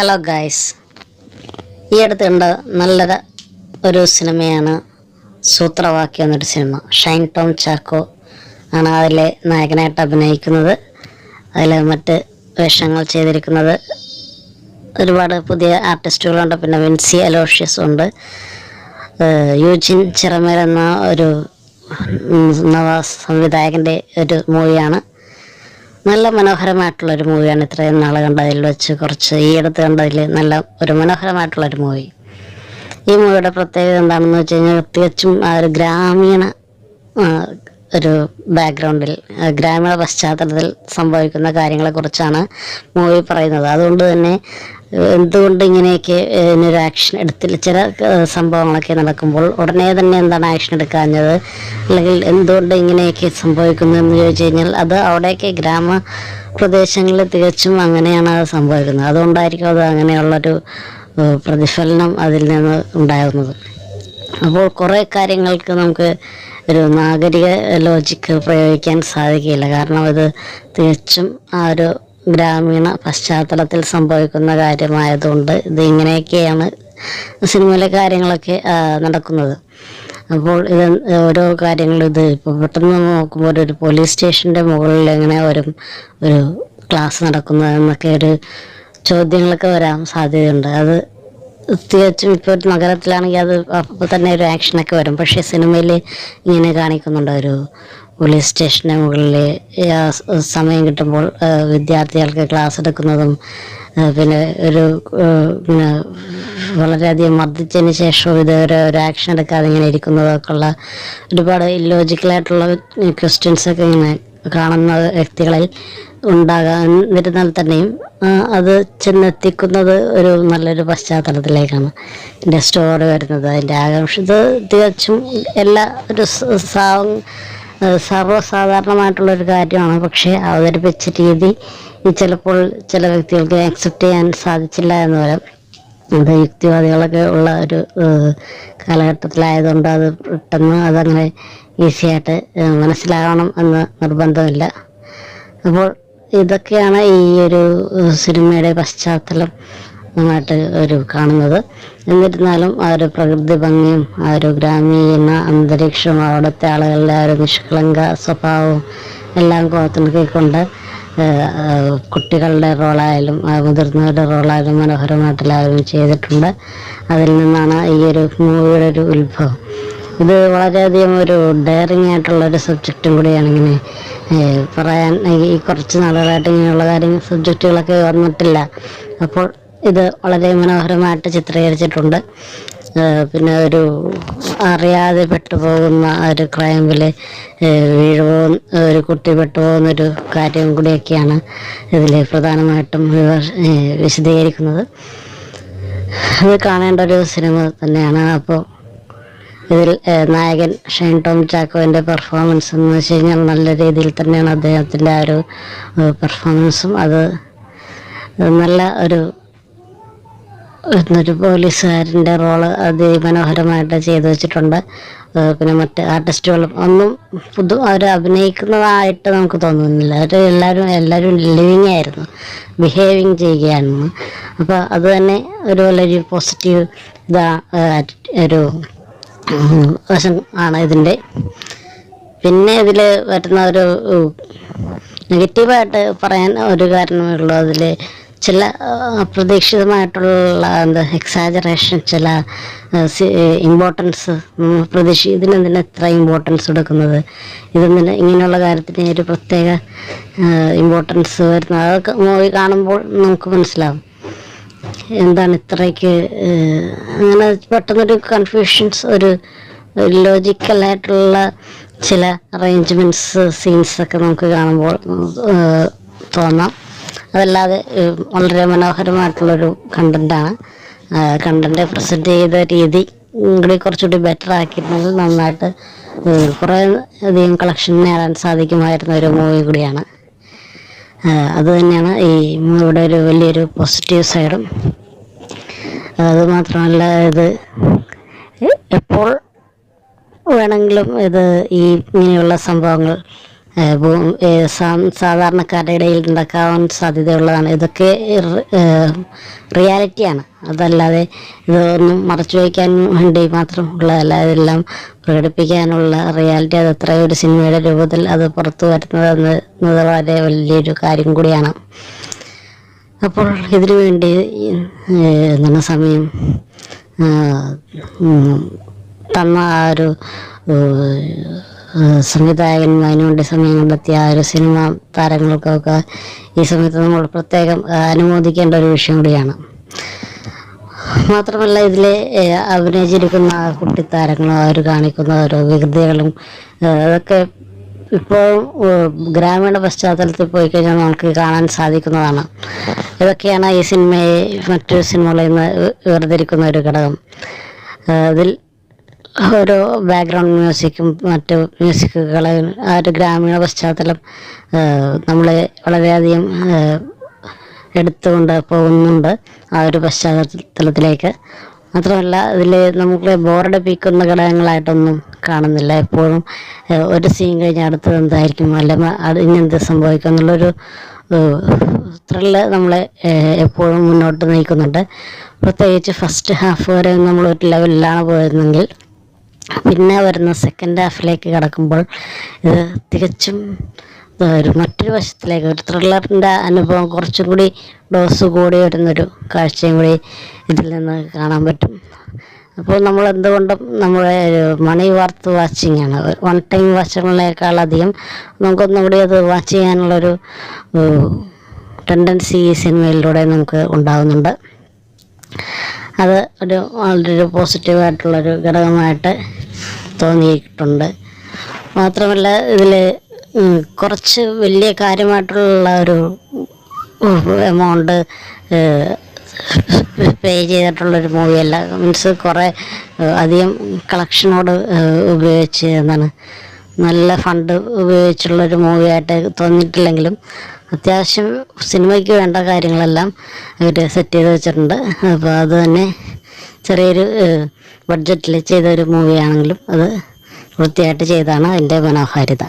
Hello guys ഈ അടുത്ത് കണ്ട നല്ലൊരു ഒരു സിനിമയാണ് സൂത്രവാക്യം എന്നൊരു സിനിമ. ഷൈൻ ടോം ചാക്കോ ആണ് അതിലെ നായകനായിട്ട് അഭിനയിക്കുന്നത്. അതിൽ മറ്റ് വേഷങ്ങൾ ചെയ്തിരിക്കുന്നത്. ഒരുപാട് പുതിയ ആർട്ടിസ്റ്റുകളുണ്ട്. പിന്നെ വിൻസി അലോഷ്യസ് ഉണ്ട്. യൂജിൻ ചിറമേൽ എന്ന ഒരു നവ സംവിധായകന്റെ ഒരു മൂവിയാണ്. നല്ല മനോഹരമായിട്ടുള്ള ഒരു മൂവിയാണ്. ഇത്രയും നാൾ കണ്ടതിൽ വെച്ച് കുറച്ച് ഈ അടുത്ത് കണ്ടതിൽ നല്ല ഒരു മനോഹരമായിട്ടുള്ള ഒരു മൂവി. ഈ മൂവിയുടെ പ്രത്യേകത എന്താണെന്ന് വെച്ച് കഴിഞ്ഞാൽ തികച്ചും ആ ഒരു ഗ്രാമീണ ഒരു ബാക്ക്ഗ്രൗണ്ടിൽ ഗ്രാമീണ പശ്ചാത്തലത്തിൽ സംഭവിക്കുന്ന കാര്യങ്ങളെക്കുറിച്ചാണ് മൂവി പറയുന്നത്. അതുകൊണ്ട് തന്നെ എന്തുകൊണ്ട് ഇങ്ങനെയൊക്കെ ഇതിനൊരു ആക്ഷൻ എടുത്തില്ല? ചില സംഭവങ്ങളൊക്കെ നടക്കുമ്പോൾ ഉടനെ തന്നെ എന്താണ് ആക്ഷൻ എടുക്കാഞ്ഞത്? അല്ലെങ്കിൽ എന്തുകൊണ്ട് ഇങ്ങനെയൊക്കെ സംഭവിക്കുന്നു എന്ന് ചോദിച്ചു കഴിഞ്ഞാൽ അത് അവിടെയൊക്കെ ഗ്രാമ പ്രദേശങ്ങളിൽ തികച്ചും അങ്ങനെയാണ് അത് സംഭവിക്കുന്നത്. അതുകൊണ്ടായിരിക്കും അത് അങ്ങനെയുള്ളൊരു പ്രതിഫലനം അതിൽ നിന്ന് ഉണ്ടാകുന്നത്. അപ്പോൾ കുറേ കാര്യങ്ങൾക്ക് നമുക്ക് ഒരു നാഗരിക ലോജിക്ക് പ്രയോഗിക്കാൻ സാധിക്കില്ല കാരണം ഇത് തികച്ചും ആ ഒരു ഗ്രാമീണ പശ്ചാത്തലത്തിൽ സംഭവിക്കുന്ന കാര്യമായതുകൊണ്ട് ഇത് ഇങ്ങനെയൊക്കെയാണ് സിനിമയിലെ കാര്യങ്ങളൊക്കെ നടക്കുന്നത്. അപ്പോൾ ഇത് ഓരോ കാര്യങ്ങളും ഇത് ഇപ്പോൾ പെട്ടെന്ന് നോക്കുമ്പോൾ ഒരു പോലീസ് സ്റ്റേഷന്റെ മുകളിൽ എങ്ങനെ ഒരു ഒരു ക്ലാസ് നടക്കുന്നത് എന്നൊക്കെ ഒരു ചോദ്യങ്ങളൊക്കെ വരാൻ സാധ്യതയുണ്ട്. അത് തികച്ചും ഇപ്പോൾ ഒരു നഗരത്തിലാണെങ്കിൽ അത് അപ്പോൾ തന്നെ ഒരു ആക്ഷനൊക്കെ വരും. പക്ഷേ സിനിമയിൽ ഇങ്ങനെ കാണിക്കുന്നുണ്ട്. ഒരു പോലീസ് സ്റ്റേഷന് മുകളിൽ സമയം കിട്ടുമ്പോൾ വിദ്യാർത്ഥികൾക്ക് ക്ലാസ് എടുക്കുന്നതും പിന്നെ ഒരു പിന്നെ വളരെയധികം മർദ്ദിച്ചതിന് ശേഷവും ഇത് ഒരു ആക്ഷൻ എടുക്കാതെ ഇങ്ങനെ ഇരിക്കുന്നതൊക്കെ ഉള്ള ഒരുപാട് ഇല്ലോജിക്കലായിട്ടുള്ള ക്വസ്റ്റ്യൻസ് ഒക്കെ ഇങ്ങനെ കാണുന്ന വ്യക്തികളിൽ ഉണ്ടാകാൻ എന്നിരുന്നാൽ തന്നെയും അത് ചെന്നെത്തിക്കുന്നത് ഒരു നല്ലൊരു പശ്ചാത്തലത്തിലേക്കാണ്. എന്റെ സ്റ്റോറി വരുന്നത് അതിന്റെ ആകാംക്ഷ ഇത് തികച്ചും എല്ലാ ഒരു സ- സാ- സർവസാധാരണമായിട്ടുള്ളൊരു കാര്യമാണ്. പക്ഷേ അവതരിപ്പിച്ച രീതി ചിലപ്പോൾ ചില വ്യക്തികൾക്ക് ആക്സെപ്റ്റ് ചെയ്യാൻ സാധിച്ചില്ല എന്ന് വരാം. അത് യുക്തിവാദികളൊക്കെ ഉള്ള ഒരു കാലഘട്ടത്തിലായതുകൊണ്ട് അത് പെട്ടെന്ന് അതങ്ങനെ ഈസിയായിട്ട് മനസ്സിലാവണം എന്ന് നിർബന്ധമില്ല. അപ്പോൾ ഇതൊക്കെയാണ് ഈ ഒരു സിനിമയുടെ പശ്ചാത്തലം. ആയിട്ട് ഒരു കാണുന്നത്. എന്നിരുന്നാലും ആ ഒരു പ്രകൃതി ഭംഗിയും ആ ഒരു ഗ്രാമീണ അന്തരീക്ഷവും അവിടുത്തെ ആളുകളുടെ ആ ഒരു നിഷ്കളങ്ക സ്വഭാവവും എല്ലാം കോർത്തിണക്കിക്കൊണ്ട് കുട്ടികളുടെ റോളായാലും മുതിർന്നവരുടെ റോളായാലും മനോഹരമായിട്ട് ചെയ്തിട്ടുണ്ട്. അതിൽ നിന്നാണ് ഈ ഒരു മൂവിയുടെ ഒരു ഉത്ഭവം. ഇത് വളരെയധികം ഒരു ഡയറിങ് ആയിട്ടുള്ള ഒരു സബ്ജക്റ്റും കൂടിയാണ് ഇങ്ങനെ പറയാൻ ഈ കുറച്ച് നാളുകളായിട്ട് ഇങ്ങനെയുള്ള കാര്യങ്ങൾ സബ്ജക്റ്റുകളൊക്കെ വന്നിട്ടില്ല അപ്പോൾ ഇത് വളരെ മനോഹരമായിട്ട് ചിത്രീകരിച്ചിട്ടുണ്ട്. പിന്നെ ഒരു അറിയാതെ പെട്ടുപോകുന്ന ഒരു ക്രൈമിൽ വീഴുപോ ഒരു കുട്ടി പെട്ടുപോകുന്നൊരു കാര്യം കൂടിയൊക്കെയാണ് ഇതിൽ പ്രധാനമായിട്ടും വിശദീകരിക്കുന്നത്. അത് കാണേണ്ട ഒരു സിനിമ തന്നെയാണ്. അപ്പോൾ ഇതിൽ നായകൻ ഷൈൻ ടോം ചാക്കോവിന്റെ പെർഫോമൻസ് എന്ന് വെച്ച് കഴിഞ്ഞാൽ നല്ല രീതിയിൽ തന്നെയാണ് അദ്ദേഹത്തിന്റെ ആ ഒരു പെർഫോമൻസും. അത് നല്ല ഒരു ഒരു പോലീസുകാരന്റെ റോൾ അതിമനോഹരമായിട്ട് ചെയ്തു വെച്ചിട്ടുണ്ട്. പിന്നെ മറ്റ് ആർട്ടിസ്റ്റുകളും ഒന്നും പുതു അവർ അഭിനയിക്കുന്നതായിട്ട് നമുക്ക് തോന്നുന്നില്ല. അവർ എല്ലാവരും എല്ലാവരും ലിവിങ് ആയിരുന്നു ബിഹേവിങ് ചെയ്യുകയായിരുന്നു അപ്പോൾ അത് തന്നെ ഒരു വളരെ പോസിറ്റീവ് ഇതാ ഒരു വശം ആണ് ഇതിന്റെ. പിന്നെ ഇതിൽ വരുന്ന ഒരു നെഗറ്റീവായിട്ട് പറയാൻ ഒരു കാരണമേ ഉള്ളൂ. അതിൽ ചില അപ്രതീക്ഷിതമായിട്ടുള്ള എന്താ എക്സാജറേഷൻ ചില ഇമ്പോർട്ടൻസ് പ്രതീക്ഷ ഇതിനെന്തിനാ ഇത്ര ഇമ്പോർട്ടൻസ് കൊടുക്കുന്നത് ഇതെന്തിന് ഇങ്ങനെയുള്ള കാര്യത്തിന് ഒരു പ്രത്യേക ഇമ്പോർട്ടൻസ് വരുന്നത്? അതൊക്കെ മൂവി കാണുമ്പോൾ നമുക്ക് മനസ്സിലാവും. എന്താണ് ഇത്രയ്ക്ക് അങ്ങനെ പെട്ടെന്നൊരു കൺഫ്യൂഷൻസ് ഒരു ലോജിക്കലായിട്ടുള്ള ചില അറേഞ്ച്മെന്റ്സ് സീൻസൊക്കെ നമുക്ക് കാണുമ്പോൾ തോന്നാം. അതല്ലാതെ വളരെ മനോഹരമായിട്ടുള്ളൊരു കണ്ടന്റാണ് കണ്ടന്റ് പ്രസന്റ് ചെയ്ത രീതി കൂടി കുറച്ചുകൂടി ബെറ്റർ ആക്കിയിരുന്നത് നന്നായിട്ട് കുറേ അധികം കളക്ഷൻ നേടാൻ സാധിക്കുമായിരുന്ന ഒരു മൂവി കൂടിയാണ്. അതുതന്നെയാണ് അത് തന്നെയാണ് ഈ മൂവിയുടെ ഒരു വലിയൊരു പോസിറ്റീവ് സൈഡും അത് മാത്രമല്ല ഇത് എപ്പോൾ വേണമെങ്കിലും ഇത് ഈ ഇങ്ങനെയുള്ള സംഭവങ്ങൾ സാധാരണക്കാരുടെ ഇടയിൽ ഉണ്ടാക്കാൻ സാധ്യതയുള്ളതാണ്. ഇതൊക്കെ റിയാലിറ്റിയാണ്. അതല്ലാതെ ഇതൊന്നും മറച്ചു വയ്ക്കാൻ വേണ്ടി മാത്രം ഉള്ളതല്ല. ഇതെല്ലാം പ്രകടിപ്പിക്കാനുള്ള റിയാലിറ്റി അത് എത്ര ഒരു സിനിമയുടെ രൂപത്തിൽ അത് പുറത്തു വരുന്നത് എന്നത് വളരെ വലിയൊരു കാര്യം കൂടിയാണ്. അപ്പോൾ ഇതിനു വേണ്ടി എന്താണ് സമയം തന്ന ആ ഒരു ഏഹ്, സംവിധായകൻ അതിനുവേണ്ടി സമയം കണ്ടെത്തിയ ഒരു സിനിമ താരങ്ങൾക്കൊക്കെ ഈ സമയത്ത് നമ്മൾ പ്രത്യേകം അനുമോദിക്കേണ്ട ഒരു വിഷയം കൂടിയാണ്. മാത്രമല്ല ഇതിൽ അഭിനയിച്ചിരിക്കുന്ന കുട്ടി താരങ്ങളും അവർ കാണിക്കുന്ന ഓരോ വികൃതികളും അതൊക്കെ ഇപ്പോൾ ഗ്രാമീണ പശ്ചാത്തലത്തിൽ പോയി കഴിഞ്ഞാൽ നമുക്ക് കാണാൻ സാധിക്കുന്നതാണ്. ഇതൊക്കെയാണ് ഈ സിനിമയെ മറ്റൊരു സിനിമകളിൽ നിന്ന് വേർതിരിക്കുന്ന ഒരു ഘടകം. അതിൽ ഓരോ ബാക്ക്ഗ്രൗണ്ട് മ്യൂസിക്കും മറ്റു മ്യൂസിക്കുകളെ ആ ഒരു ഗ്രാമീണ പശ്ചാത്തലം നമ്മളെ വളരെയധികം എടുത്തുകൊണ്ട് പോകുന്നുണ്ട് ആ ഒരു പശ്ചാത്തലത്തിലേക്ക്. മാത്രമല്ല ഇതിൽ നമുക്ക് ബോറടിപ്പിക്കുന്ന ഘടകങ്ങളായിട്ടൊന്നും കാണുന്നില്ല എപ്പോഴും. ഒരു സീൻ കഴിഞ്ഞ് അടുത്തത് എന്തായിരിക്കും? അല്ല അത് ഇനിയെന്ത് സംഭവിക്കും എന്നുള്ളൊരു ത്രില്ല് നമ്മളെ എപ്പോഴും മുന്നോട്ട് നയിക്കുന്നുണ്ട്. പ്രത്യേകിച്ച് ഫസ്റ്റ് ഹാഫ് വരെ നമ്മൾ ഒരു ലെവലിലാണ് പോയിരുന്നെങ്കിൽ പിന്നെ വരുന്ന സെക്കൻഡ് ഹാഫിലേക്ക് കടക്കുമ്പോൾ ഇത് തികച്ചും ഒരു മറ്റൊരു വശത്തിലേക്ക് ഒരു ത്രില്ലറിന്റെ അനുഭവം കുറച്ചും കൂടി ഡോസ് കൂടി വരുന്നൊരു കാഴ്ചയും കൂടി ഇതിൽ നിന്ന് കാണാൻ പറ്റും. അപ്പോൾ നമ്മൾ എന്തുകൊണ്ടും നമ്മുടെ മണി വാർത്ത് വാച്ചിങ് ആണ്. വൺ ടൈം വാച്ചുകളേക്കാളധികം നമുക്കൊന്നും കൂടി അത് വാച്ച് ചെയ്യാനുള്ളൊരു ടെൻഡൻസി ഈ സിനിമയിലൂടെ നമുക്ക് ഉണ്ടാകുന്നുണ്ട് അത് ഒരു വളരെ പോസിറ്റീവായിട്ടുള്ളൊരു ഘടകമായിട്ട് തോന്നിയിട്ടുണ്ട്. മാത്രമല്ല ഇതിൽ കുറച്ച് വലിയ കാര്യമായിട്ടുള്ള ഒരു എമൗണ്ട് പേ ചെയ്തിട്ടുള്ളൊരു മൂവിയല്ല മീൻസ് കുറേ അധികം കളക്ഷനോട് ഉപയോഗിച്ച് എന്നാണ്. നല്ല ഫണ്ട് ഉപയോഗിച്ചുള്ളൊരു മൂവിയായിട്ട് തോന്നിയിട്ടില്ലെങ്കിലും അത്യാവശ്യം സിനിമയ്ക്ക് വേണ്ട കാര്യങ്ങളെല്ലാം അവർ സെറ്റ് ചെയ്ത് വെച്ചിട്ടുണ്ട്. അപ്പോൾ അത് തന്നെ ചെറിയൊരു ബഡ്ജറ്റിൽ ചെയ്ത ഒരു മൂവിയാണെങ്കിലും അത് വൃത്തിയായിട്ട് ചെയ്താണ് അതിന്റെ മനോഹാരിത.